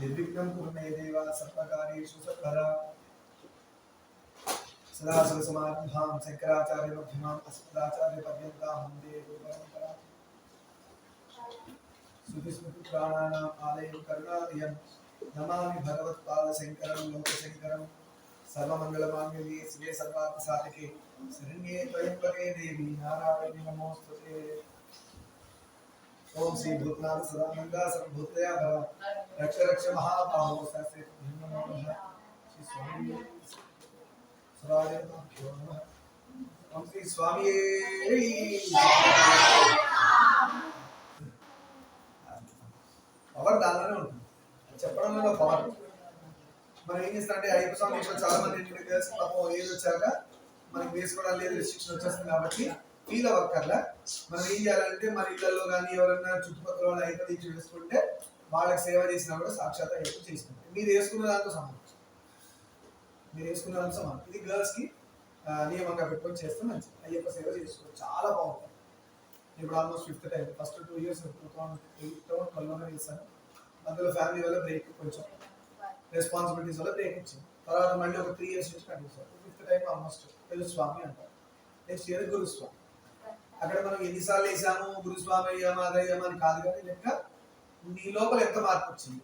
निर्विघ्नं कुरुमे देव सर्वकार्येषु सर्वदा सदा शिवसमारम्भां शङ्कराचार्यमध्यमाम् अस्मदाचार्यपर्यन्तां वंदे गुरुपरम्परा श्रुतिस्मृतिपुराणानाम् आलयं करुणालयं नमामि भगवत्पादशङ्करं, लोकशङ्करं। सर्वमङ्गलमाङ्गल्ये शिवे सर्वार्थसाधके। शरण्ये त्वयं पदे देवी नारायणि नमोऽस्तु ఓం శ్రీ భూతనాథ సదానంద సర్వభూతయా భవ రక్ష రక్ష మహాబాహో సస్య నమో నమః. శ్రీ స్వామి సదాయ ఓం శ్రీ స్వామి పవర్ దానిలోనే ఉంటుంది. అది చెప్పడంలో పవర్. మనం ఏం చేస్తారంటే అయ్యప్ప స్వామి చాలా మంది ఇంటికి గర్ల్స్ పాపం ఏజ్ వచ్చాక మనకి వేసుకోవడం లేదు రిస్ట్రిక్షన్ వచ్చేస్తుంది కాబట్టి ఫీల్ అవ్వక్కర్లా. మనం ఏం చేయాలంటే మన ఇళ్ళలో కానీ ఎవరైనా చుట్టుపక్కల వాళ్ళు అయ్యప్ప వేసుకుంటే వాళ్ళకి సేవ చేసినా కూడా సాక్షాత్ అయ్యప్ప చేసినట్టు మీరు వేసుకున్న దాంతో సమానం. మీరు వేసుకున్న దాంతో సమానం. ఇది గర్ల్స్కి నియమంగా పెట్టుకొని చేస్తే మంచిది. అయ్యప్ప సేవ చేసుకోవచ్చు చాలా బాగుంటుంది. ఇప్పుడు almost fifth time first two years two thousand eight thousand ట్వెల్వ్లోనే చేశాను. అందులో ఫ్యామిలీ వల్ల బ్రేక్ కొంచెం రెస్పాన్సిబిలిటీస్ వల్ల బ్రేక్ వచ్చింది తర్వాత మళ్ళీ ఒక త్రీ ఇయర్స్ నుంచి continue fifth time almost Telugu స్వామి అంటారు. నెక్స్ట్ ఇయర్ గురుస్వామి అక్కడ మనం ఎన్నిసార్లు వేసాము గురుస్వామి అయ్యామా అది అని కాదు కానీ లెక్క నీ లోపల ఎంత మార్పు వచ్చింది?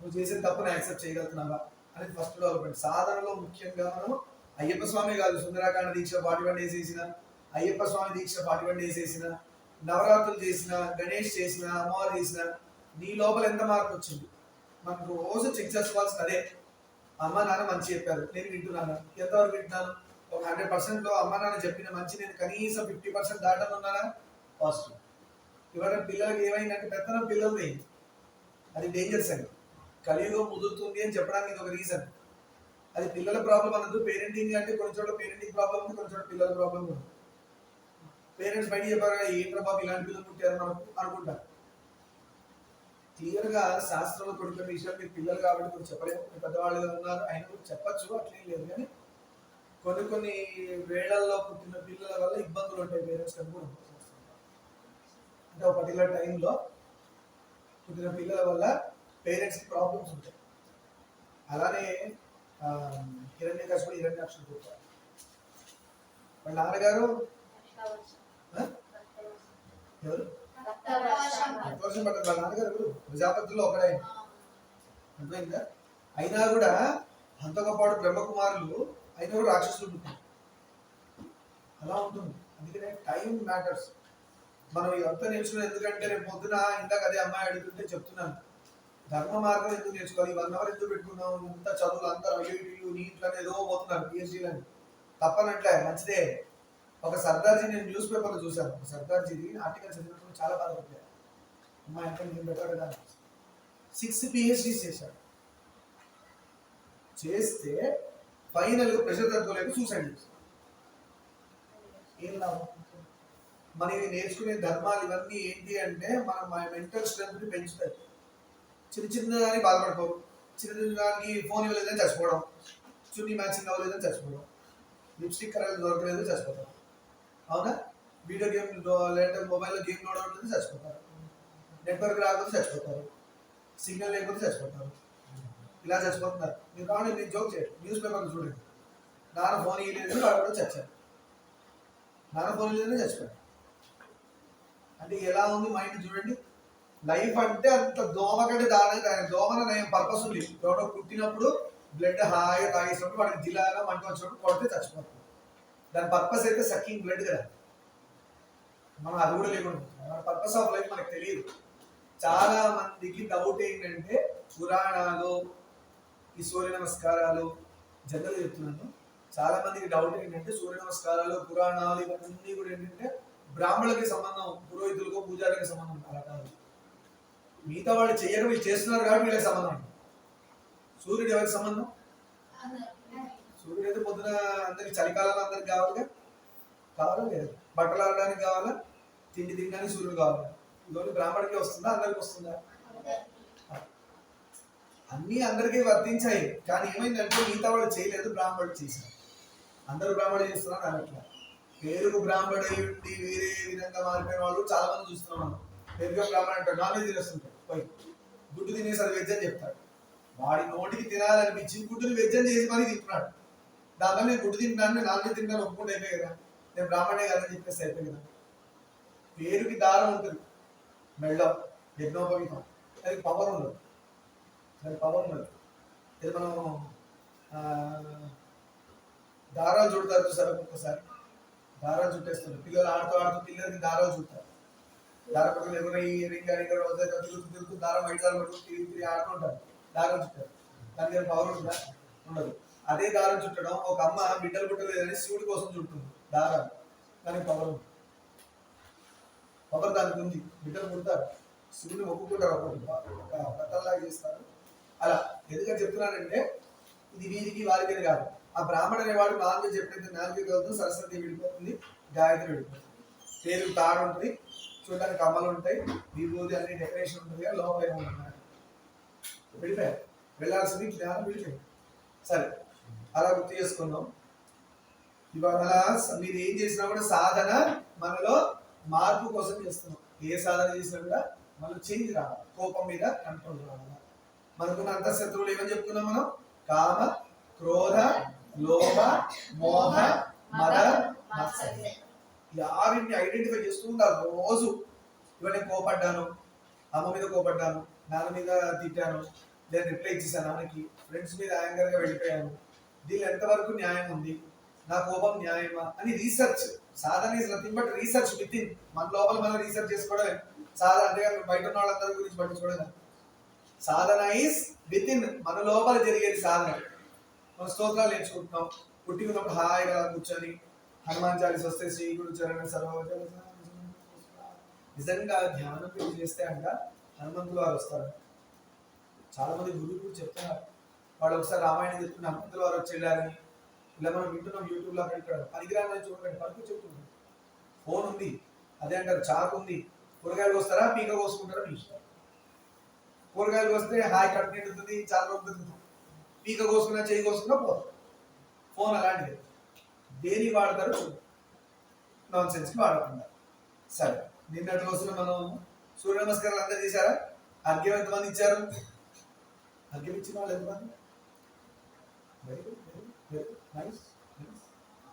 నువ్వు చేసిన తప్పుని యాక్సెప్ట్ చేయగలుగుతున్నావా? అనేది ఫస్ట్ డెవలప్మెంట్ సాధనలో ముఖ్యంగా మనం అయ్యప్ప స్వామి కాదు సుందరాకాండ దీక్ష పాటి వండి వేసేసిన అయ్యప్ప స్వామి దీక్ష పాటి వండి వేసేసిన నవరాత్రులు చేసిన గణేష్ చేసిన అమ్మవారు చేసిన నీ లోపల ఎంత మార్పు వచ్చింది? మనం రోజు చెక్ చేసుకోవాల్సింది అదే. అమ్మ నాన్న మంచి చెప్పారు. నేను వింటున్నాను. ఎంతవరకు వింటున్నాను? ఒక హండ్రెడ్ పర్సెంట్లో అమ్మ నాన్న చెప్పిన మంచి నేను కనీసం ఫిఫ్టీ పర్సెంట్ దాటనున్నానా పాజిటివ్ ఇవాళ పిల్లలకి ఏమైందంటే పెత్తనం పిల్లలది అది డేంజర్స్ అండి కలియుగం ముదురుతుంది అని చెప్పడానికి ఇది ఒక రీజన్ అది పిల్లల ప్రాబ్లం అనదు పేరెంటింగ్ అంటే కొన్ని చోట్ల పేరెంటింగ్ ప్రాబ్లం ఉంది కొన్ని చోట్ల పిల్లల ప్రాబ్లం ఉంది. పేరెంట్స్ బయట చెప్పారు కదా ప్రభావం బాబు ఇలాంటి పిల్లలు పుట్టారు మనం అనుకుంటారు. క్లియర్గా శాస్త్రంలో కొడుకున్న విషయాలు మీరు పిల్లలు కాబట్టి కొంచెం చెప్పలేము. పెద్దవాళ్ళు పెద్దవాళ్ళుగా ఉన్నారు ఆయన కూడా చెప్పచ్చు అట్లేం లేదు. కానీ కొన్ని కొన్ని వేళల్లో పుట్టిన పిల్లల వల్ల ఇబ్బందులు ఉంటాయి పేరెంట్స్ అని కూడా. అంటే ఒక పర్టికులర్ టైంలో పుట్టిన పిల్లల వల్ల పేరెంట్స్కి ప్రాబ్లమ్స్ ఉంటాయి. అలానే హిరణ్య కష్టపడి హిరణ్య అక్షలు పుట్టారు వాళ్ళ నాన్నగారు? ఎవరు? వర్షం పడ్డది వాళ్ళ నాన్నగారు ఎవరు? ప్రజాపతిలో ఒకడైన అర్థమైందా? అయినా కూడా అంత బ్రహ్మకుమారులు అయినా కూడా రాక్షసులు పుట్టారు అలా ఉంటుంది. అందుకనే టైం మ్యాటర్స్ మనం ఇదంతా నేర్చుకున్నాం. ఎందుకంటే రేపు పొద్దున ఇందాక అదే అమ్మాయి అడుగుతుంటే చెప్తున్నాను. ధర్మ మార్గం ఎందుకు నేర్చుకోవాలి? వన్ అవర్ ఎందుకు పెట్టుకున్నాం ఇంత చదువులు అందరూ ఐఐటీలు నీట్లో ఏదో పోతున్నారు పిహెచ్డీలని తప్పనట్లే మంచిదే. ఒక సర్దార్జీ నేను న్యూస్ పేపర్లో చూశాను. ఒక సర్దార్జీది ఆర్టికల్ చదివినప్పుడు చాలా బాధపడ్డాను అమ్మాయి అంటే నేను పెట్టాడు కదా సిక్స్ పిహెచ్డీస్ చేశాడు. చేస్తే ఫైనల్ ప్రెషర్ తట్టుకోలేక సూసైడ్ ఏం లాభం? మన ఇవి నేర్చుకునే ధర్మాలు ఇవన్నీ ఏంటి అంటే మన మన మెంటల్ స్ట్రెంత్ని పెంచుతాయి. చిన్న చిన్న దానికి బాధపడిపోరు చిన్న చిన్న దానికి ఫోన్ ఇవ్వలేదని చచ్చిపోవడం. చున్నీ మ్యాచింగ్ అవ్వలేదని చచ్చిపోవడం. లిప్స్టిక్ కరెక్ట్ దొరకలేదు చచ్చిపోతాం. అవునా? వీడియో గేమ్ లేదంటే మొబైల్లో గేమ్ లోడ్ అవుతుంది చచ్చిపోతారు. నెట్వర్క్ రాకపోతే చచ్చిపోతారు. సిగ్నల్ లేకపోతే చచ్చిపోతారు. ఇలా చచ్చిపోతున్నారు మీరు కావాలి నేను జోక్ చేయండి. న్యూస్ పేపర్ చూడండి. నాన్న ఫోన్ ఇవ్వలేదు వాడు కూడా చచ్చారు నాన్న ఫోన్ ఇవ్వలేదని చచ్చిపోయాడు. అంటే ఎలా ఉంది మైండ్ చూడండి. లైఫ్ అంటే అంత దోమ కంటే దాని దోమన పర్పస్ ఉంది. ఎవడో పుట్టినప్పుడు బ్లడ్ హాయిగా తాగేసినప్పుడు వాడికి జిల్లాగా మంట వచ్చినప్పుడు కొడితే చచ్చిపోతుంది దాని పర్పస్ అయితే సక్కింగ్ బ్లడ్ కదా. మనం అది కూడా లేకుండా మన పర్పస్ ఆఫ్ లైఫ్ మనకు తెలియదు. చాలా మందికి డౌట్ ఏంటంటే పురాణాలు ఈ సూర్య నమస్కారాలు జనరల్ చెప్తున్నాను చాలా మందికి డౌట్ ఏంటంటే సూర్య నమస్కారాలు పురాణాలు ఇవన్నీ కూడా ఏంటంటే బ్రాహ్మణులకి సంబంధం పురోహితులకు పూజారికి సంబంధం అలా కాదు. మిగతా వాళ్ళు చేయరు వీళ్ళు చేస్తున్నారు కాబట్టి వీళ్ళకి సంబంధం సూర్యుడు ఎవరికి సంబంధం? సూర్యుడు అయితే పొద్దున అందరికి చలికాలంలో అందరికి కావాలిగా? కావాలా లేదు? బట్టలు ఆడడానికి కావాలా? తిండి తినడానికి సూర్యుడు కావాలా? ఇవన్నీ బ్రాహ్మణుడికి వస్తుందా? అందరికి వస్తుందా? అన్నీ అందరికీ వర్తించాయి. కానీ ఏమైందంటే మిగతా వాళ్ళు చేయలేదు బ్రాహ్మణుడు చేశారు అందరూ బ్రాహ్మణుడు చేస్తున్నారు అనట్లా పేరుకు బ్రాహ్మణుడు అయ్యి ఉండి వేరే విధంగా మారిపోయిన వాళ్ళు చాలా మంది చూస్తున్నాం మనం. పేరుగా బ్రాహ్మణుడు అంటారు నాన్ వెజ్ తినేస్తుంటారు పోయి గుడ్డు తినేసారి వెజ్ అని చెప్తాడు. వాడి నోటికి తినాలనిపించి గుడ్డుని వెజ్ అని చేసి మరీ తింటున్నాడు. దానివల్ల నేను గుడ్డు తింటాను నాన్ వెజ్ తింటాను ఒప్పుకుంటే అయిపోయి కదా. నేను బ్రాహ్మణే కదా అని చెప్పేసి అయిపోయి కదా. పేరుకి దారం ఉంటుంది. మెళ్ళం యజ్ఞోపవితం. అది పవర్ ఉండదు. దాని పవర్ ఉండదు ఇది మనం దారాలు చుడతారు చూసారు ఒక్కొక్కసారి? దారాలు చుట్టేస్తారు. పిల్లలు ఆడుతూ ఆడుతూ పిల్లలకి దారాలు చుట్టారు దారం పక్కన ఎవరైనా ఈ రింగ్ రింగ్ రోజు తిరుగుతూ తిరుగుతూ దారం బయట దారం పట్టుకుని తిరిగి తిరిగి ఆడుతుంటారు దారం చుట్టారు. దాని దగ్గర పవర్ ఉంటుందా ఉండదు. అదే దారం చుట్టడం ఒక అమ్మ బిడ్డలు పుట్టలేదని శివుడి కోసం చుట్టుంది దారాలు. దానికి పవర్ ఉంది. పవర్ దానికి ఉంది. బిడ్డలు పుడతారు. శివుడిని ఒప్పుకుంటారు ఒక్కొక్కరు. ఒక చేస్తారు. అలా ఎందుకని చెప్తున్నానంటే ఇది వీరికి వారికి అని కాదు. ఆ బ్రాహ్మణ అనేవాడు నాలుగు చెప్పినట్టు నాలుగు కలుగుతుంది సరస్వతి విడిపోతుంది గాయత్రి విడిపోతుంది. పేరు తాడు ఉంటుంది చూడడానికి కమ్మలు ఉంటాయి విభూతి అన్ని డెకరేషన్ ఉంటుంది కానీ లోపల ఏమో వెళ్ళిపోయారు వెళ్ళాల్సింది జ్ఞానం వెళ్ళిపోయింది సరే అలా గుర్తు చేసుకుందాం. ఇవాళ మీరు ఏం చేసినా కూడా సాధన మనలో మార్పు కోసం చేస్తున్నాం. ఏ సాధన చేసినా కూడా మనం చేంజ్ రావాలి. కోపం మీద కంట్రోల్ రావాలి. మనకున్న అంతఃశత్రువులు ఏమని చెప్పుకున్నాం మనం? కామ క్రోధ లోభ మోహ మద మత్సర్య. ఈ ఆరింటిని ఐడెంటిఫై చేస్తూ ఉండాలి రోజు. ఇవాళ నేను కోపడ్డాను అమ్మ మీద కోపడ్డాను నాన్న మీద తిట్టాను నేను రిప్లై ఇచ్చేసాను నాన్నకి ఫ్రెండ్స్ మీద యాంగర్గా వెళ్ళిపోయాను. దీనిలో ఎంతవరకు న్యాయం ఉంది? నా కోపం న్యాయమా? అని research Sadhana is nothing but research within మన లోపల మనం రీసెర్చ్ చేసుకోవడమే. సాధన అంతేగా బయట ఉన్న వాళ్ళందరి గురించి పట్టించుకోవడం సాధన ఈస్ విత్ ఇన్ మన లోపల జరిగేది సాధన. మన స్తోత్రాలు నేర్చుకుంటున్నాం. పుట్టి ఉన్నప్పుడు హాయిగా కూర్చొని హనుమాన్ చాలీస్ వస్తే శ్రీకుడు చరణ సర్వజన నిజంగా ధ్యానం చేస్తే అంట హనుమంతులు వారు వస్తారు. చాలా మంది గురువులు కూడా చెప్తున్నారు. వాళ్ళు ఒకసారి రామాయణం చెప్తున్న హనుమంతుల వారు వచ్చి వెళ్ళారని ఇలా మనం వింటున్నాం యూట్యూబ్లో అక్కడ ఇక్కడ. పనికిరాని చూడండి పనికి చెప్తున్నాం ఫోన్ ఉంది అదే అంటారు చాకు ఉంది. కూరగాయలు కోస్తారా పీక కోసుకుంటారా మీ ఇష్టం? కూరగాయలు వస్తే హాయ్ కట్ నిండుతుంది చాలా రోజులు తిరుగుతుంది పీక కోసుకున్నా చేయి కోసుకున్నా పో ఫోన్ అలాంటిది. దేని వాడతారు చూడు. నాన్ సెన్స్కి వాడకుండా. సరే నిన్నటి రోజున మనం సూర్య నమస్కారాలు అందరు చేశారా? అర్ఘ్యం ఎంతమంది ఇచ్చారు? అర్ఘ్యం ఇచ్చిన వాళ్ళు ఎంతమంది?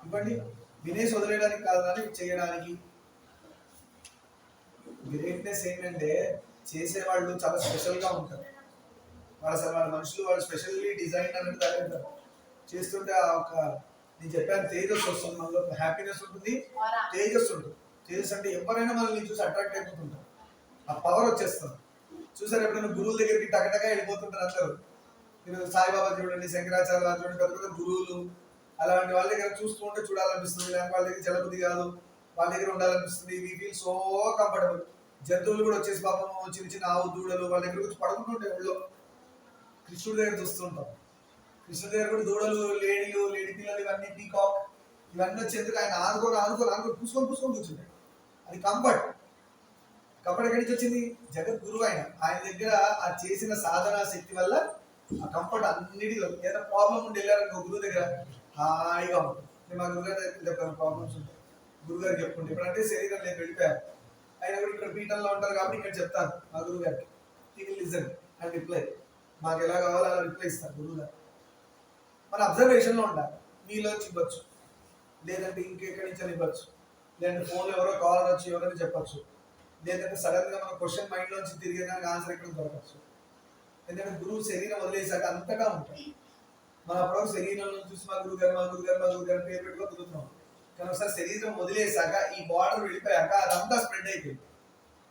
ఇవ్వండి. వినేసి వదిలేయడానికి కాదు కానీ చేయడానికి. గ్రేట్నెస్ ఏంటంటే చేసేవాళ్ళు చాలా స్పెషల్గా ఉంటారు. వాళ్ళు అసలు వాళ్ళ మనుషులు వాళ్ళు స్పెషల్లీ డిజైన్ అన్నట్టు తయారవుతారు చేస్తుంటే ఆ ఒక నేను చెప్పాను తేజస్ వస్తుంది మనలో హ్యాపీనెస్ ఉంటుంది తేజస్ ఉంటుంది. తేజస్ అంటే ఎవరైనా మనల్ని చూసి అట్రాక్ట్ అయిపోతుంటారు. ఆ పవర్ వచ్చేస్తుంది. చూసారు ఎప్పుడైనా గురువుల దగ్గరికి టకటగా వెళ్ళిపోతుంటారు అందరూ. మీరు సాయిబాబా చూడండి శంకరాచార్య చూడండి పెద్ద పెద్ద గురువులు. అలాంటి వాళ్ళ దగ్గర చూస్తూ ఉంటే చూడాలనిపిస్తుంది ఇలాంటి వాళ్ళ దగ్గర జలబుద్ధి కాదు. వాళ్ళ దగ్గర ఉండాలనిపిస్తుంది. వీ ఫీల్ సో కంఫర్టబుల్ జంతువులు కూడా వచ్చేసి పాపం చిన్న చిన్న ఆవు దూడలు వాళ్ళ దగ్గర వచ్చి పడుకుంటుంటాయి ఒళ్ళో కృష్ణుడి దగ్గర చూస్తుంటాం. కృష్ణుడి దగ్గర కూడా దూడలు లేడీలు లేడీ పిల్లలు ఇవన్నీ పీకాక్ ఇవన్నీ వచ్చేందుకు ఆయన ఆనుకొని ఆనుకొని ఆనుకొని పూసుకొని పూసుకొని కూర్చుంటాయి అది కంఫర్ట్. కంఫర్ట్ ఎక్కడి నుంచి వచ్చింది? జగత్ గురువు ఆయన. ఆయన దగ్గర ఆ చేసిన సాధన శక్తి వల్ల ఆ కంఫర్ట్ అన్నిటిలో ఏదైనా ప్రాబ్లం ఉండి వెళ్ళారనుకో గురువు దగ్గర హాయిగా ఉంటుంది మా గురుగారు దగ్గర ప్రాబ్లమ్స్ ఉంటాయి. గురుగారు చెప్పుకుంటే ఇప్పుడంటే శరీరం నేను వెళ్ళిపోయారు ఆయన కూడా ఇక్కడ పీఠంలో ఉంటారు కాబట్టి ఇక్కడ చెప్తాను మా గురువు గారికి ఈ విల్ లిజన్ అండ్ రిప్లై మాకు ఎలా కావాలో అలా రిప్లై ఇస్తారు గురువు గారు మన అబ్జర్వేషన్లో ఉండాలి. మీలోంచి ఇవ్వచ్చు. లేదంటే ఇంకెక్కడి నుంచి అని ఇవ్వచ్చు. లేదంటే ఫోన్ ఎవరో కాల్ వచ్చి ఎవరైనా చెప్పచ్చు. లేదంటే సడన్గా మన క్వశ్చన్ మైండ్ లోంచి తిరిగే దానికి ఆన్సర్ ఎక్కడ దొరకచ్చు ఎందుకంటే గురువు శరీరం వదిలేసాక అంతగా ఉంటాయి మన అప్పుడు శరీరంలో చూసి మా గురువు గారు మా గురువు గారు మా గురువు గారు పేరు పెట్టుకో తిరుగుతున్నాం కానీ ఒకసారి శరీరం వదిలేసాక ఈ బార్డర్ వెళ్ళిపోయాక అదంతా స్ప్రెడ్ అయిపోయింది.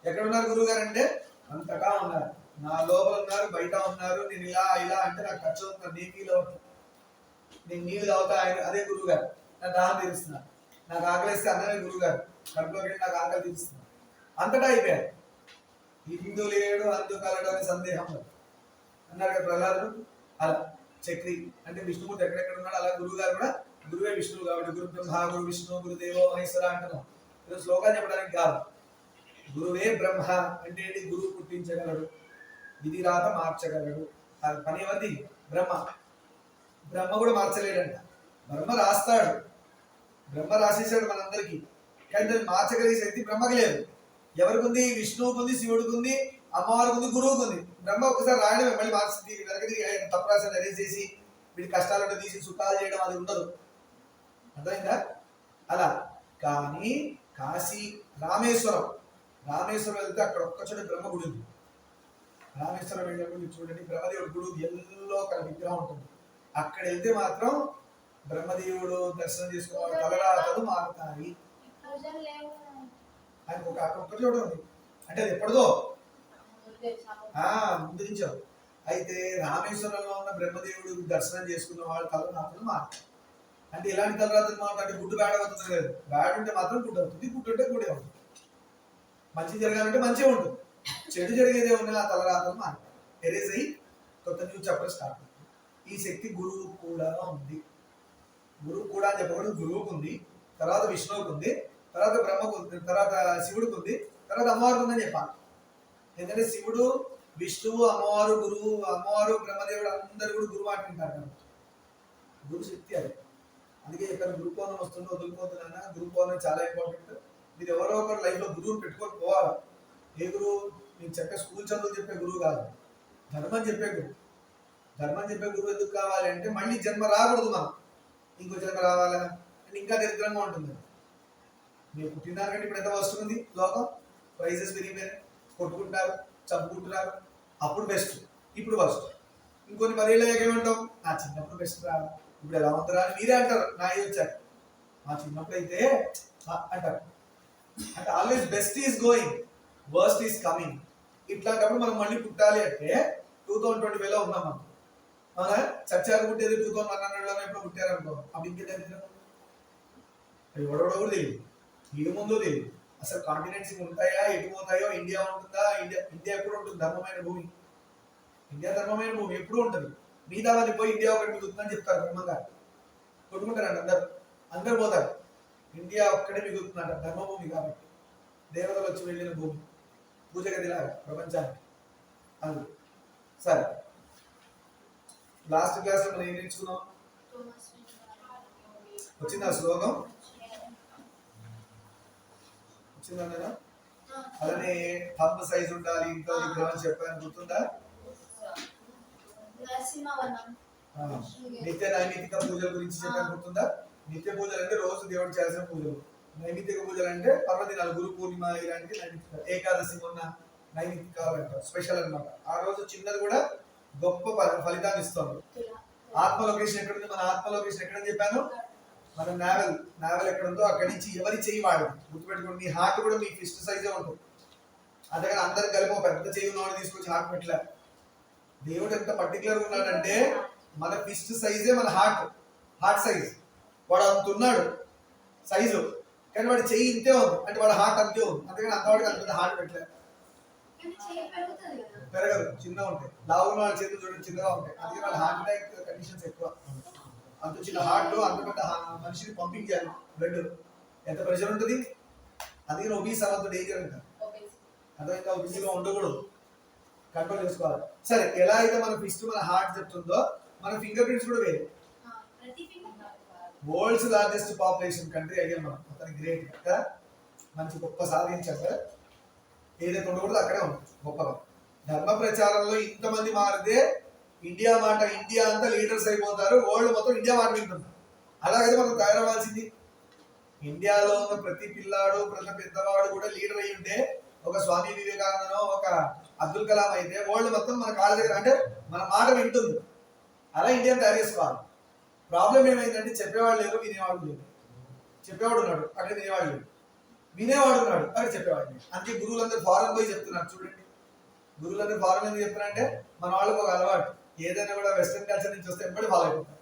ఎక్కడ ఉన్నారు గురువు గారు అంటే అంతటా ఉన్నారు. నా లోపల ఉన్నారు బయట ఉన్నారు నేను ఇలా ఇలా అంటే నాకు ఖర్చు అవుతున్నారు నీ ఫీల్ అవుతుంది నేను నీళ్ళు అవుతా ఆయన అదే గురువు గారు నా దాహం తీరుస్తున్నారు నాకు ఆకలిస్తే అన్నమే గురువు గారు కడుపులోకి నాకు ఆకలి తీరుస్తున్నారు అంతటా అయిపోయారు. ఇందు లేడు అందు కలడు అనే సందేహం అన్నారు కదా ప్రహ్లాదుడు? అలా. చక్రి. అంటే విష్ణుమూర్తి ఎక్కడెక్కడ ఉన్నాడు అలా గురువు గారు కూడా గురువే విష్ణువు కాబట్టి గురు బ్రహ్మ గురు విష్ణు గురుదేవో మహేశ్వర అంటున్నాం ఇది శ్లోకాలు చెప్పడానికి కాదు. గురువే బ్రహ్మ అంటే ఏంటి? గురువు పుట్టించగలడు విధి రాత మార్చగలడు. పని ఏమంది బ్రహ్మ. బ్రహ్మ కూడా మార్చలేడంట. బ్రహ్మ రాస్తాడు. బ్రహ్మ రాసేసాడు మనందరికీ. కానీ దాన్ని మార్చగలిగే శక్తి బ్రహ్మకి లేదు. ఎవరికి ఉంది విష్ణువుకు ఉంది శివుడికి ఉంది అమ్మవారికి ఉంది గురువుకు ఉంది బ్రహ్మ ఒకసారి రాయడమే. మళ్ళీ మార్చింది దీని వెనక తప్పు రాసిన అరేంజ్ చేసి వీడి కష్టాలను తీసి సుఖాలు చేయడం అది ఉండదు. అర్థమైందా? అలా. కానీ కాశీ రామేశ్వరం. రామేశ్వరం వెళ్తే అక్కడ ఒక్క చోట బ్రహ్మ గుడి ఉంది. రామేశ్వరం వెళ్ళినప్పుడు చూడండి బ్రహ్మదేవుడు గుడి ఎల్లో అక్కడ విగ్రహం ఉంటుంది. అక్కడ వెళ్తే మాత్రం బ్రహ్మదేవుడు దర్శనం చేసుకోవాలి. తలరాతలు మారుతాయి. పూజలు ఆయనకు ఒక అక్కడ ఒక్క చోట ఉంది. అంటే అది ఎప్పటిదో? ఆ ముందు నుంచో. అయితే రామేశ్వరంలో ఉన్న బ్రహ్మదేవుడు దర్శనం చేసుకున్న వాళ్ళు తలరాతలు మారుతాయి. అంటే ఎలాంటి తలరాతలు మాట అంటే గుడ్డు బ్యాడ్ అవుతుంది లేదు బ్యాడ్ ఉంటే మాత్రం గుడ్ అవుతుంది. గుడ్ ఉంటే గుడే అవుతుంది మంచి జరగాలంటే మంచిగా ఉంటుంది. చెడు జరిగేదే ఉన్న ఆ తలరాతలు ఎరేజ్ అయ్యి కొత్త న్యూస్ చెప్పడం స్టార్ట్ అవుతుంది ఈ శక్తి గురువు కూడా ఉంది. గురువు కూడా అని చెప్పకూడదు. గురువుకు ఉంది. తర్వాత విష్ణువుకు ఉంది. తర్వాత బ్రహ్మకు ఉంది. తర్వాత శివుడికి ఉంది. తర్వాత అమ్మవారికి ఉందని చెప్పాలి. ఎందుకంటే శివుడు విష్ణువు అమ్మవారు గురువు అమ్మవారు బ్రహ్మదేవుడు అందరు కూడా గురువు అంటుంటారు గురు శక్తి అది. అందుకే ఇక్కడ గురు వస్తుందో వదులుకోతున్నానా గురు పౌర్ణం చాలా ఇంపార్టెంట్ మీరు ఎవరో ఒకరు లైఫ్లో గురువుని పెట్టుకొని పోవాలి. ఏ గురువు? మీకు చెప్పే స్కూల్ చదువులు చెప్పే గురువు కాదు. ధర్మం చెప్పే గురువు. ధర్మం చెప్పే గురువు ఎందుకు కావాలి అంటే మళ్ళీ జన్మ రాకూడదు మనం. ఇంకో జన్మ రావాలా? అంటే ఇంకా దరిద్రంగా ఉంటుంది. మీరు పుట్టినారంటే ఇప్పుడు ఎంత వస్తుంది లోకం? ప్రైజెస్ పెరిగిపోయినాయి. కొట్టుకుంటారు చంపుకుంటున్నారు. అప్పుడు బెస్ట్ ఇప్పుడు ఫస్ట్ ఇంకొన్ని పదేళ్ళు ఏమంటాం నా చిన్నప్పుడు బెస్ట్ రావాలి ఇప్పుడు ఎలా ఉంటారా అని మీరే అంటారు. నా ఇది వచ్చారు మా చిన్నప్పుడు అయితే అంటారు. అంటే always best is going worst is coming ఇట్లాంటప్పుడు మనం మళ్ళీ పుట్టాలి అంటే టూ థౌసండ్ ట్వంటీ ఫైవ్ ఉన్నాం మనం. అవునా? చచ్చారు పుట్టేది టూ థౌసండ్ వన్ హండ్రెడ్లోనే ఎప్పుడు పుట్టారు అనుకో అప్పుడు ఇంకే దరిద్రం అవి కూడా తెలియదు. ఇది ముందు తెలియదు. అసలు కాంటినెంట్స్ ఉంటాయా ఎటు పోతాయో ఇండియా ఉంటుందా ఇండియా ఇండియా ఎప్పుడు ఉంటుంది? ధర్మమైన భూమి. ఇండియా ధర్మమైన భూమి ఎప్పుడు ఉంటుంది? మిగతా వాళ్ళని పోయి ఇండియా ఒకటి మిగులుతుందని చెప్తారు బ్రహ్మంగా కొట్టుకుంటారంట అందరు. అందరు పోతారు. ఇండియా ఒక్కడే మిగులుతుందంట ధర్మభూమి కాబట్టి. దేవతలు వచ్చి వెళ్ళిన భూమి. పూజ గదిలాగా ప్రపంచానికి. అది. సరే. లాస్ట్ క్లాస్ మనం ఏం నేర్చుకున్నాం? వచ్చిందా శ్లోకం? వచ్చిందా అలానే థంబ్ సైజ్ ఉండాలి ఇంట్లో విగ్రహం చెప్పాను గుర్తుందా? నిత్య నైమితిక పూజల గురించి చెప్పాను గుర్తుందా? నిత్య పూజలు అంటే రోజు దేవుడు చేయాల్సిన పూజలు. నైమితిక పూజలు అంటే పర్వదినాలు గురు పూర్ణిమ ఇలాంటి నైమితిక ఏకాదశి మొన్న నైమితికాలు అంటారు స్పెషల్ అన్నమాట. ఆ రోజు చిన్నది కూడా గొప్ప ఫలితాన్ని ఇస్తుంది. ఆత్మ లొకేషన్ ఎక్కడ ఉంది మన ఆత్మ లొకేషన్ ఎక్కడని చెప్పాను? మన నావెల్ నావెల్ ఎక్కడ ఉందో అక్కడి నుంచి ఎవరి చెయ్యి వాడు గుర్తుపెట్టుకోండి మీ హార్ట్ కూడా మీ ఫిస్ట్ సైజే ఉంటుంది. అంతేగాని అందరు కలిపి ఒక పెద్ద చెయ్యి ఉన్నవాడు తీసుకొచ్చి హార్ట్ పెట్టలే. దేవుడు ఎంత పర్టికులర్ ఉన్నాడంటే మన ఫిస్ట్ సైజే మన హార్ట్ హార్ట్ సైజ్ వాడు అంత ఉన్నాడు సైజు కానీ వాడి చెయ్యి ఇంతే ఉంది. అంటే వాడు హార్ట్ అంతే ఉంది. అంతేగాని అంతవాడికి అంత హార్ట్ పెట్టలే. కానీ చెయ్యి పెరుగుతుంది కదా. పెరగదు చిన్నగా ఉంటాయి. లావు ఉన్న వాళ్ళ చేతులు చూడండి చిన్నగా ఉంటాయి. అందుకే వాళ్ళ హార్ట్ అటాక్ కండిషన్స్ ఎక్కువ. అంత చిన్న హార్ట్ అంత పెద్ద మనిషిని పంపింగ్ చేయాలి బ్లడ్ ఎంత ప్రెషర్ ఉంటుంది? అందుకే ఒబీస్ అవ్వద్దు డేంజర్ అంటారు. అదే ఇంకా ఒబీసీగా ఉండకూడదు. కంట్రోల్ చేసుకోవాలి. సరే ఎలా అయితే మన ఫిస్ట్ మన హార్ట్ చెప్తుందో మన ఫింగర్ ప్రింట్స్ కూడా వేరే. వరల్డ్స్ లార్జెస్ట్ పాపులేషన్ కంట్రీ అయ్యాం మనం మొత్తానికి గ్రేట్ కదా? మంచి గొప్ప సాధించాం కదా? ఏదైతే ఉండకూడదు అక్కడే ఉంది గొప్పగా. ధర్మ ప్రచారంలో ఇంతమంది మారితే ఇండియా మాట ఇండియా అంతా లీడర్స్ అయిపోతారు. వరల్డ్ మొత్తం ఇండియా మాట వింటుంది అలాగైతే మనం తయారవ్వాల్సింది ఇండియాలో ఉన్న ప్రతి పిల్లాడు ప్రతి పెద్దవాడు కూడా లీడర్ అయి ఉంటే ఒక స్వామి వివేకానందనో ఒక అబ్దుల్ కలాం అయితే వరల్డ్ మొత్తం మన కాళ్ళ దగ్గర అంటే మన మాట వింటుంది. అలా ఇండియా తయారు చేసుకోవాలి ప్రాబ్లం ఏమైందంటే చెప్పేవాడు లేరు వినేవాడు లేదు చెప్పేవాడు ఉన్నాడు అక్కడ వినేవాడు లేదు వినేవాడు ఉన్నాడు అక్కడ చెప్పేవాడు అంతే అందుకే గురువులందరూ ఫారెన్ పోయి చెప్తున్నారు చూడండి. గురువులందరూ ఫారెన్ ఎందుకు చెప్తున్నారంటే మన వాళ్ళకి ఒక అలవాటు. ఏదైనా కూడా వెస్ట్రన్ కల్చర్ నుంచి వస్తే ఎప్పటి ఫాలో అయిపోతారు.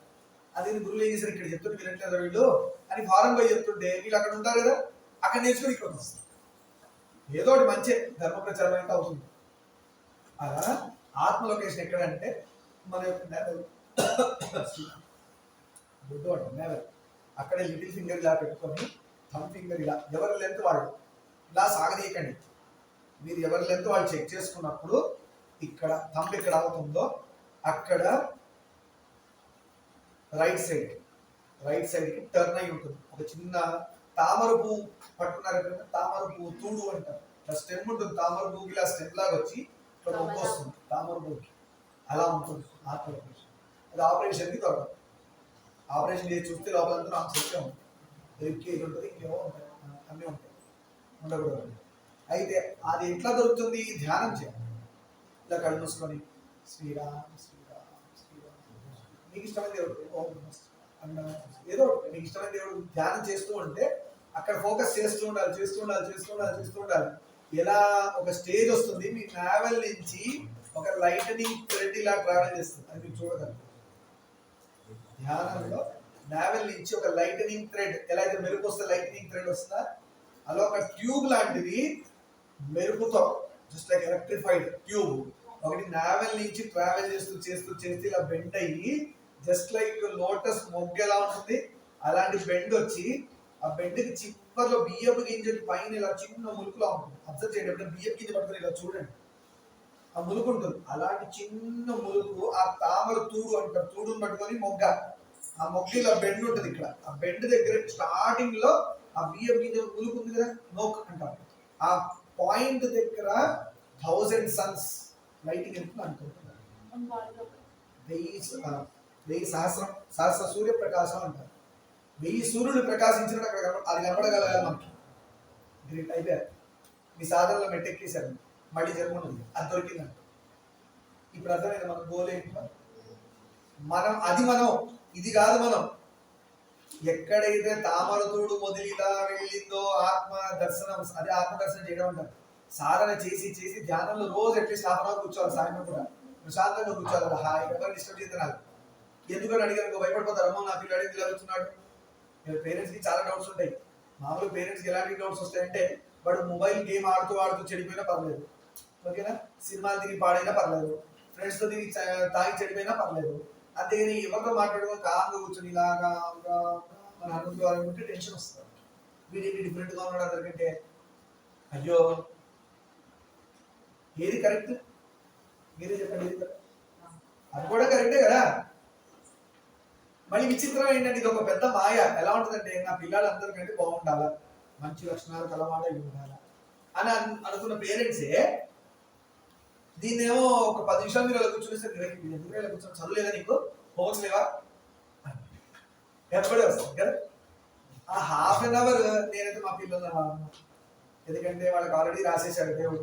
అది గురువులు ఏం చేశారు? ఇక్కడ చెప్తుంటే వినట్లేదు వీళ్ళు? అని ఫారెన్ పోయి చెప్తుంటే వీళ్ళు అక్కడ ఉంటారు కదా అక్కడ నేర్చుకుని ఇక్కడ వస్తారు. ఏదో ఒకటి మంచి ధర్మ ప్రచారం అయితే అవుతుంది. అలా ఆత్మ లొకేషన్ ఎక్కడంటే మన యొక్క నెవెల్ గుడ్డు అక్కడే లిటిల్ ఫింగర్ ఇలా పెట్టుకొని థమ్ ఫింగర్ ఇలా ఎవరి లెంత్ వాళ్ళు ఇలా సాగదీయకండి. మీరు ఎవరి లెంత్ వాళ్ళు చెక్ చేసుకున్నప్పుడు ఇక్కడ థంబ్ ఎక్కడ అవుతుందో అక్కడ రైట్ సైడ్ రైట్ సైడ్కి టర్న్ అయి ఉంటుంది. ఒక చిన్న తామర పువ్వు పట్టుకున్నారు తామర పువ్వు తూడు అంటారు. స్టెమ్ ఉంటుంది తామర పువ్వు ఇలా స్టెమ్ లాగా వచ్చి ఇక్కడ వస్తుంది తామర మొగ్గు అలా ఉంటుంది ఆత్మ ఆపరేషన్ అది ఆపరేషన్కి దొరకదు ఆపరేషన్ చేసి చూస్తే లోపలంతా నాకు సత్యం ఉంటుంది ఎక్కి ఇది ఉంటుంది ఇంకేమో ఉంటాయి అన్నీ ఉంటాయి ఉండకూడదు. అయితే అది ఎట్లా దొరుకుతుంది? ధ్యానం చేయాలి. ఇలా కళ్ళు మూసుకొని శ్రీరామ్ శ్రీరామ్ శ్రీరామ్ మీకు ఇష్టమైన దేవుడు? ఓం. ఏదో మీకు ఇష్టమైన దేవుడు ధ్యానం చేస్తూ ఉంటే అక్కడ ఫోకస్ చేస్తూ ఉండాలి చేస్తూ ఉండాలి చేస్తూ ఉండాలి చేస్తూ ఉండాలి. ఎలా ఒక స్టేజ్ వస్తుంది మీ నావెల్ నుంచి ఒక లైటనింగ్ థ్రెడ్ ఇలా ట్రావెల్ చేస్తుంది. అది మీరు చూడగలరు. ధ్యానంలో నావెల్ నుంచి ఒక లైటనింగ్ థ్రెడ్ ఎలా అయితే మెరుపు వస్తే లైటనింగ్ థ్రెడ్ వస్తుందా? అలా ఒక ట్యూబ్ లాంటిది మెరుపుతో జస్ట్ లైక్ ఎలక్ట్రిఫైడ్ ట్యూబ్ ఒకటి నావెల్ నుంచి ట్రావెల్ చేస్తూ చేస్తూ చేస్తూ ఇలా బెండ్ అయ్యి జస్ట్ లైక్ లోటస్ మొగ్గ ఎలా ఉంటుంది? అలాంటి బెండ్ వచ్చి ఆ బెండ్కి చివరిలో బియ్యపు గింజకి పైన ఇలా చిన్న ములుకులా ఉంటుంది. అబ్జర్వ్ చేయండి బియ్యపు గింజ పట్టుకొని ఇలా చూడండి. ఆ ములుకు ఉంటుంది. అలాంటి చిన్న ములుకు ఆ తామర తూడు అంటారు తూడుని పట్టుకొని మొగ్గ. ఆ మొగ్గ ఇలా బెండ్ ఉంటుంది ఇక్కడ. ఆ బెండ్ దగ్గర స్టార్టింగ్లో ఆ బియ్యం గింజ ములుకు ఉంది కదా నోక్ అంటారు. ఆ పాయింట్ దగ్గర థౌజండ్ సన్స్ లైటింగ్ ఎంత అనుకుంటున్నారు? వెయ్యి వెయ్యి సహస్రం సహస్ర సూర్య ప్రకాశం అంటారు. వెయ్యి సూర్యుడు ప్రకాశించినట్టు అక్కడ అది కనపడగలగాలి మనకి. గ్రేట్ అయిపోయారు మీ సాధనలో మెట్టెక్కేశారు. మళ్ళీ జన్మ ఉంది అది దొరికిందంట. ఇప్పుడు అర్థమైంది మన గోల్ ఏంటి మనం అది మనం ఇది కాదు మనం. ఎక్కడైతే తామరతోడు మొదలిలా వెళ్ళిందో ఆత్మ దర్శనం అదే ఆత్మ దర్శనం చేయడం అంటారు. సాధన చేసి చేసి ధ్యానంలో రోజు అట్లీస్ట్ హాఫ్ అవర్ కూర్చోవాలి సాయంత్రం కూడా. ప్రశాంతంగా కూర్చోవాలి. అలా హాయిగా ఎవరు డిస్టర్బ్ చేస్తున్నారు ఎందుకని అడిగారు? భయపడిపోతారు. అమ్మో నా పిల్లాడు ఎందుకు జరుగుతున్నాడు పేరెంట్స్కి చాలా డౌట్స్ ఉంటాయి. మామూలు పేరెంట్స్కి ఎలాంటి డౌట్స్ వస్తాయంటే వాడు మొబైల్ గేమ్ ఆడుతూ ఆడుతూ చెడిపోయినా పర్లేదు. ఓకేనా సినిమాలు తిరిగి పాడైనా పర్లేదు. ఫ్రెండ్స్తో తిరిగి తాగి చెడిపోయినా పర్లేదు. అంతేగాని ఎవరితో మాట్లాడుకో కామ్గా కూర్చొని ఇలాగా మన అనుకుంటూ అనుకుంటే టెన్షన్ వస్తుంది. వీడేంటి డిఫరెంట్గా ఉన్నాడు అందరికంటే? అయ్యో! ఏది కరెక్ట్ మీరే చెప్పండి ఏది అది కూడా కరెక్టే కదా? మళ్ళీ విచిత్రం ఏంటంటే ఇది ఒక పెద్ద మాయ. ఎలా ఉంటుందంటే నా పిల్లలు అందరికంటే బాగుండాలా? మంచి లక్షణాలు కలవాడ ఉండాలా? అని అనుకున్న పేరెంట్సే దీన్నేమో ఒక పది నిమిషాలు మీరు ఇలా కూర్చుని సార్ ఎందుకు ఇలా కూర్చొని చదువులేదా నీకు? హోమ్స్ లేవా? ఎప్పుడే వస్తాం కదా ఆ హాఫ్ అన్ అవర్ నేనైతే మా పిల్లలు ఎందుకంటే వాళ్ళకి ఆల్రెడీ రాసేసాడు దేవుడు.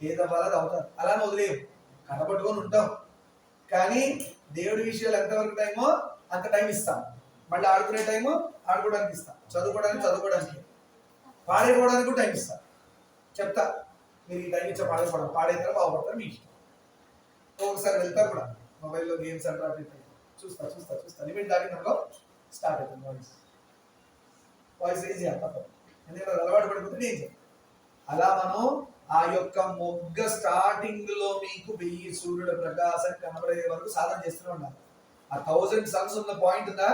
ఏది అవ్వాలో అది అవుతారు. అలానే వదిలేవు కనబట్టుకొని ఉంటాం. కానీ దేవుడి విషయాలు ఎంతవరకు టైమో అంత టైం ఇస్తాం. మళ్ళీ ఆడుకునే టైము ఆడుకోవడానికి ఇస్తాం. చదువుకోవడానికి చదువుకోవడానికి. పాడైపోవడానికి కూడా టైం ఇస్తాం. చెప్తా. మీరు ఈ టైం ఇచ్చే పాడైపోవడం. పాడైతే బాగుపడతారు మీ ఇష్టం. ఒకసారి వెళ్తారు కూడా. మొబైల్లో గేమ్స్ అంటారు అటు చూస్తా చూస్తా చూస్తా. లిమిట్ దాటినప్పుడు స్టార్ట్ అవుతుంది వాయిస్ వాయిస్ ఏం చేయాలి తప్పదు. ఎందుకంటే అలవాటు పడిపోతే నేను చేయాలి అలా మనం ఆ యొక్క మొగ్గ స్టార్టింగ్లో మీకు వెయ్యి సూర్యుడు ప్రకాశం కనబడే వరకు సాధన చేస్తూనే ఉండాలి. ఆ థౌజండ్ సన్స్ ఉన్న పాయింట్ ఉందా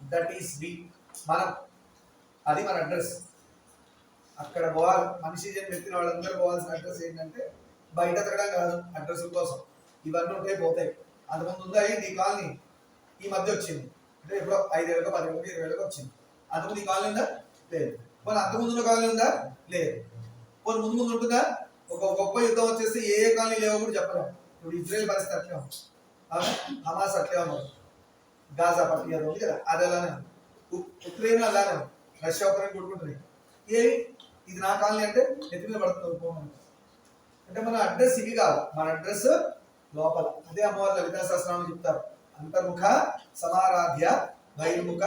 దట్ ఈస్ బి మనం అది మన అడ్రస్ అక్కడ పోవాలి మనిషి జన్మ ఎత్తిన వాళ్ళందరూ పోవాల్సిన అడ్రస్ ఏంటంటే బయట తిరగడం కాదు అడ్రస్ కోసం. ఇవన్నీ ఉంటే పోతాయి. అంతకుముందు ఉందా ఏంటి ఈ కాలనీ? ఈ మధ్య వచ్చింది. అంటే ఎప్పుడో ఐదేళ్ళకో పదివేలకు ఇరవై ఏళ్ళకో వచ్చింది. అంతకుముందు ఈ కాలనీ ఉందా? లేదు. పోనీ అంతకుముందు ఉన్న కాలనీ ఉందా? లేదు. కొన్ని ముందు ముందు ఉంటుందా? ఒక గొప్ప యుద్ధం వచ్చేస్తే ఏ ఏ కాలనీ లేవో కూడా చెప్పలేము ఇప్పుడు ఇజ్రాయెల్ పరిస్థితి అట్లే హమాస్ అట్లే ఉన్నారు గాజా పట్టి అది ఉంది కదా అది అలానే ఉంది. ఉక్రెయిన్ అలానే ఉంది. Russia Ukraine కొట్టుకుంటున్నాయి. ఏ ఇది నా కాలనీ అంటే నెత్తి మీద పడుతుంది అంటే మన అడ్రస్ ఇవి కాదు. మన అడ్రస్ లోపల. అదే అమ్మవారి లలితా సహస్రాలు చెప్తారు. అంతర్ముఖ సమారాధ్య బహిర్ముఖ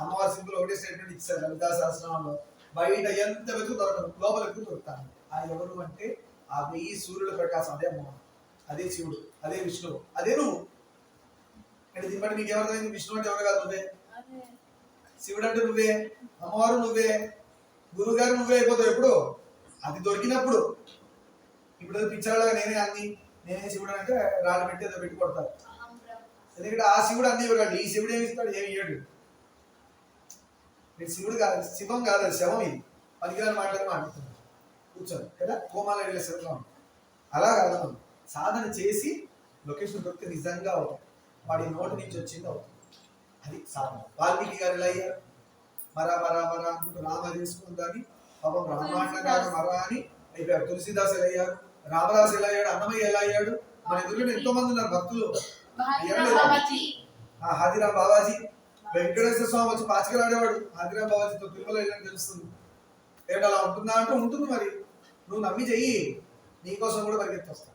అమ్మవారి సింపుల్ ఒకటే స్టేట్మెంట్ ఇచ్చారు లలితా సహస్రంలో బయట ఎంత వెతుకు దొరకదు లోపల ఎక్కువ దొరుకుతాను ఆ ఎవరు అంటే ఆ వెయ్యి సూర్యుల ప్రకాశం అదే అమ్మవారు. అదే శివుడు అదే విష్ణువు. అదే నువ్వు. అంటే దీన్ని బట్టి మీకు ఏమర్థమైంది విష్ణువు అంటే ఎవరు కాదు నువ్వే? శివుడు అంటే నువ్వే. అమ్మవారు నువ్వే. గురువు గారు నువ్వే అయిపోతావు ఎప్పుడు? అది దొరికినప్పుడు. ఇప్పుడు పిచ్చాడుగా నేనే అన్ని నేనే శివుడు అంటే రాళ్ళు పెట్టి ఏదో పెట్టి కొడతారు. ఎందుకంటే ఆ శివుడు అన్ని ఇవ్వగలడు ఈ శివుడు ఏమి ఇస్తాడు? ఏమి ఇయ్యడు. మీరు శివుడు కాదు శివం కాదు శవం ఇది. పనికిరాని మాట్లాడి మాట్లాడుతుంది కూర్చొని కదా? కోమాల వెళ్ళే శివం అలా కాదు సాధన చేసి లొకేషన్ దొరికితే నిజంగా అవుతాం వాడి నోటి నుంచి వచ్చింది అవుతుంది. అది సాధన. వాల్మీకి గారు ఇలా అయ్యారు. మరా మరా మరా అనుకుంటూ రామ చేసుకుందని పాపం రామాయణ గారు మరా అని అయిపోయారు. తులసిదాస్ ఎలా అయ్యారు? రామదాస్ ఎలా అయ్యాడు? అన్నమయ్య ఎలా అయ్యాడు? మన ఎదురుగా ఎంతో మంది ఉన్నారు భక్తులు. మహాత్మా బాబాజీ. వెంకటేశ్వర స్వామి వచ్చి పాచికలాడేవాడు హాదిరామ్ బాబాజీతో తిరుమల వెళ్ళని తెలుస్తుంది. ఏమిటి అలా ఉంటుందా అంటే ఉంటుంది మరి. నువ్వు నమ్మి చెయ్యి. నీకోసం కూడా పరిగెత్తొస్తా.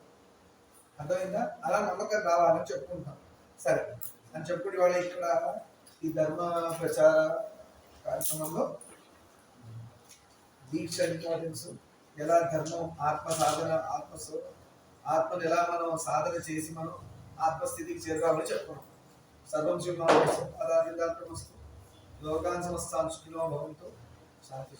అర్థమైందా? అలా నమ్మకం రావాలని చెప్పుకుంటాం. సరే అని చెప్పుడు వాళ్ళ ఇక్కడ ఈ ధర్మ ప్రచార కార్యక్రమంలో. దీక్ష ఇంపార్టెన్స్ ఎలా ధర్మం ఆత్మ సాధన ఆత్మ ఆత్మను ఎలా మనం సాధన చేసి మనం ఆత్మస్థితికి చేరుకోవాలని చెప్పుకున్నాం సర్వం శివాస్తు వస్తూ లోకాన్ సమస్తాంశుకిలో భవంతు. భవంతో శాంతి